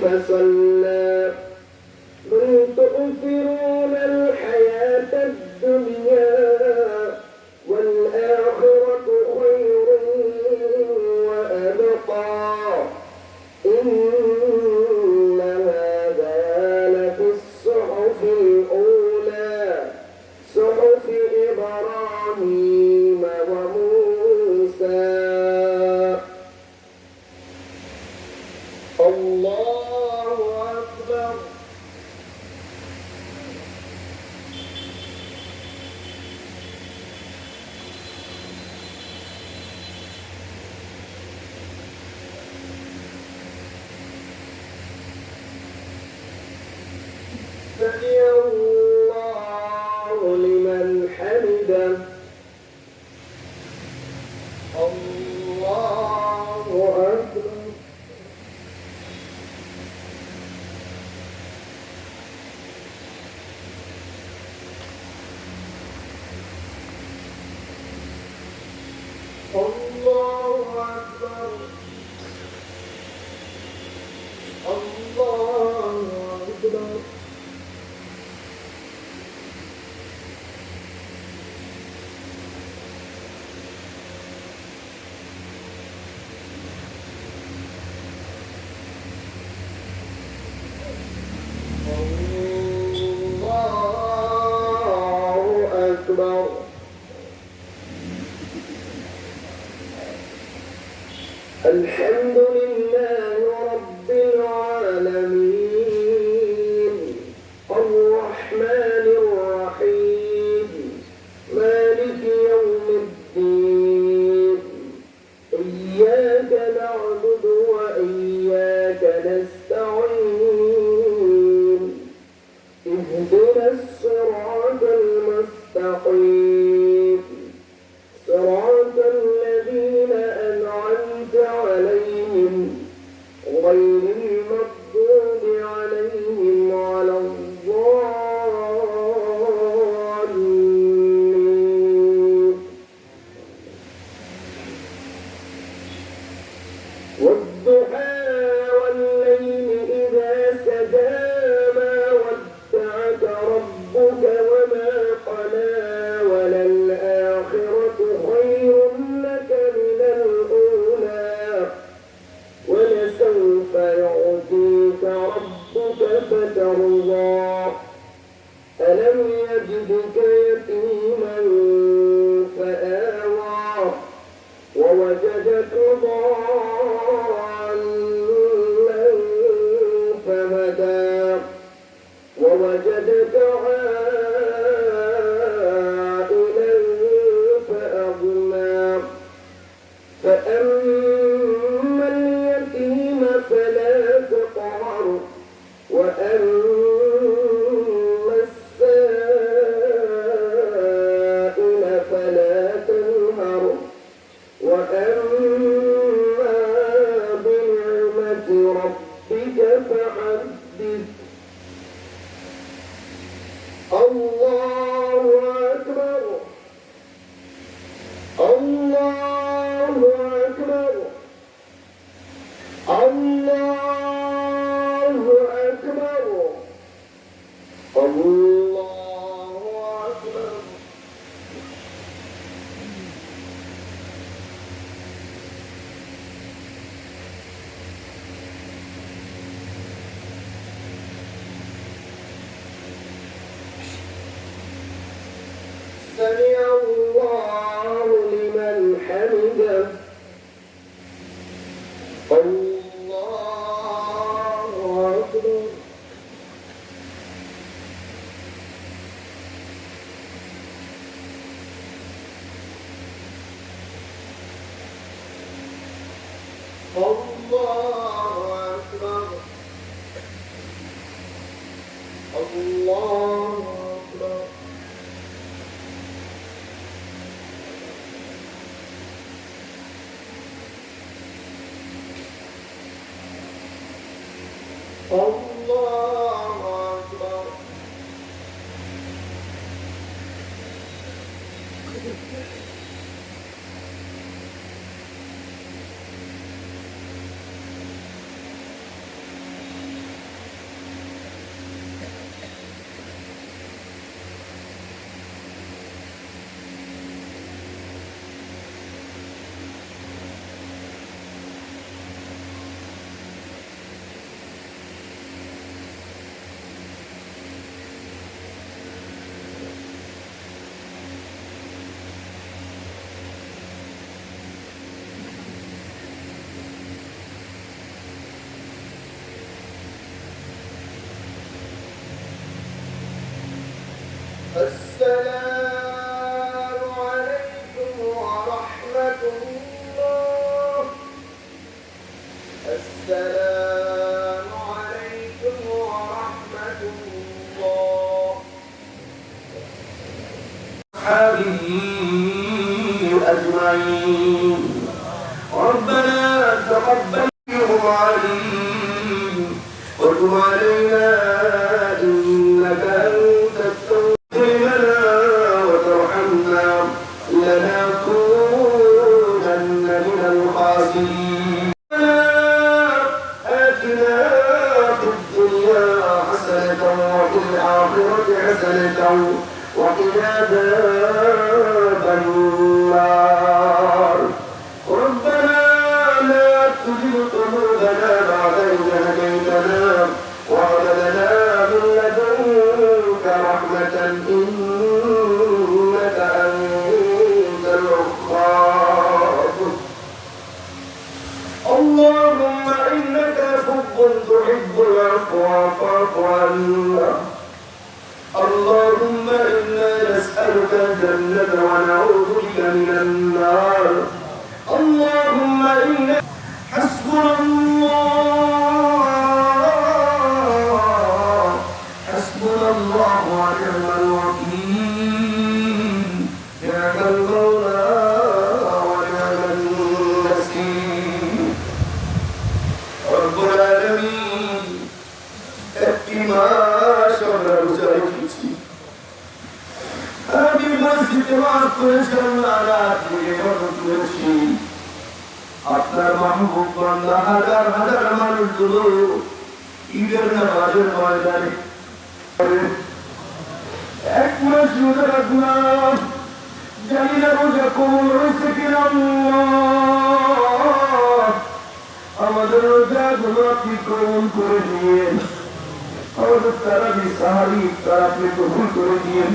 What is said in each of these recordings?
فصلى سمع الله لمن حمده. الله أكبر. Oh أكبر الحمد ووجدكم ضالا الله أكبر الله السلام عليكم ورحمة الله. السلام عليكم ورحمة الله. أجمعين. ربنا تقبل عليم وتب علينا আপনার মাহবুব বান্দা হাজার হাজার মানুষগুলো ঈদের নামাজের ময়দানে। এক মাস রোজা রাখলাম, জানি না রোজা কবুল হয়েছে কিনা আমাদের রোজা গুলো আপনি করে নিয়েন। আমাদের তারা সাহারি তারা আপনি কবুল করে নিয়েন।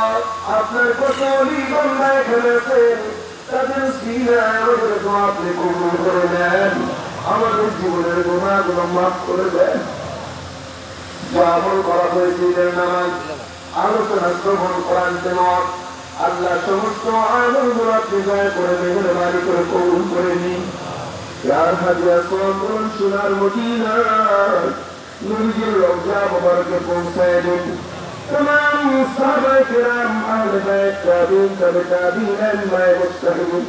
আপনার কত বন্ধায় ফেলেছে তাদের আমাদের আপনি কবুল করে নেন। আমাদের জীবনের গোনাগুলো মাফ করে দেন। যা আমল করা হয়েছে নামাজ আলোচনা শ্রবণ আল্লাহ সমস্ত আপনি করে বাড়ি করে কবুল করে নিন। সোনার মদিনা লজ্জা পৌঁছায় تمام صحابة الكرام أهل البيت تابعين تابعين أئمة المجتهدين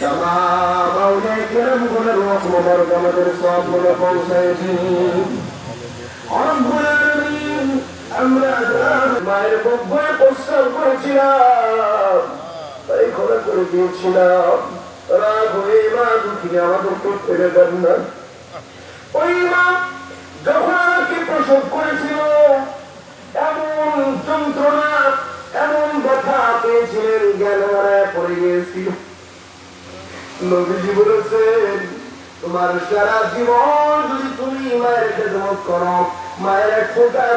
تمام أولياء الكرام كل الروح مباركة مدرسة كل قوسين رب العالمين আমরা মায়ের বব্বয় প্রস্তাব করেছিলাম তাই খোলা করে দিয়েছিলাম রাগ হয়ে মা দুঃখিনী আমাদের পেট ফেলে দেন না ওই মা যখন আমাকে প্রসব করেছিল এমন যন্ত্রণা, এমন ব্যথা পেয়েছিলেন জ্ঞান হারায় পড়ে গিয়েছিল নবীজি বলেছেন, তোমার সারা জীবন যদি তুমি মায়ের খেদমত করো, মায়ের এক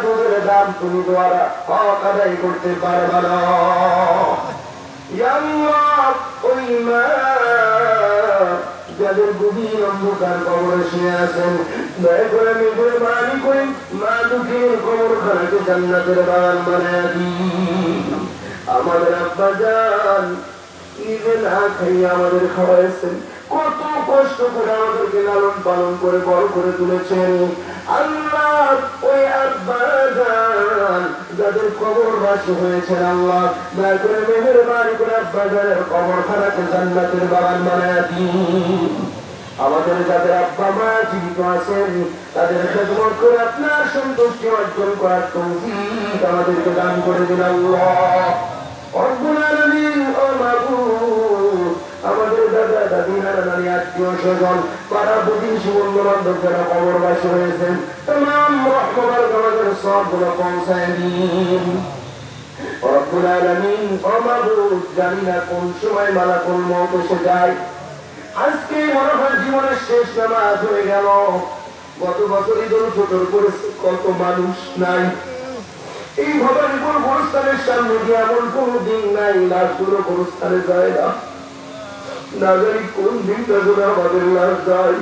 দুধের দাম তুমি করতে পারবে না। ওই মা যাদের গভীর অন্ধকার কবরে শুয়ে আছেন, দয়া করে নিজের বাড়ি করে মা দুঃখের কবর খানাকে জান্নাতের বাগান বানায় দিন আমাদের আব্বা যান, নিজে না খাইয়ে আমাদের খাওয়াইছেন। কত কষ্ট করে আমাদেরকে লালন পালন করে বড় করে তুলেছেন। আল্লাহ, ওই আব্বা যান যাদের কবর বাসী হয়েছেন আল্লাহ, দয়া করে মেহের বাড়ি করে বাজারের কবর খানাকে জান্নাতের বাগান বানায় দিন। আমাদের যাদের আব্বা মা জীবিত আছেন, তাদের খেদমত করে আপনার সন্তুষ্টি অর্জন করার তৌফিক আমাদেরকে দান করে দিলাম আল্লাহ। দাদা দাদি আত্মীয় স্বজন পাড়া প্রতিবেশী বন্ধু বান্ধব যারা কবরবাসী হয়েছেন তাম রহমান আমাদের সবগুলো পৌঁছায় দিন রব্বুল আলামিন ও জানি না কোন মত এসে যায় আজকে মনে হয় জীবনের শেষ নামাজ হয়ে গেল গত বছর ঈদুল ফিতর করেছে কত মানুষ নাই এই ভবানীপুর গোরস্থানের সামনে এমন কোন দিন নাই, লাশগুলো গোরস্থানে যায় না। না জানি কোন দিনটা ধরে আমাদের লাশ যায়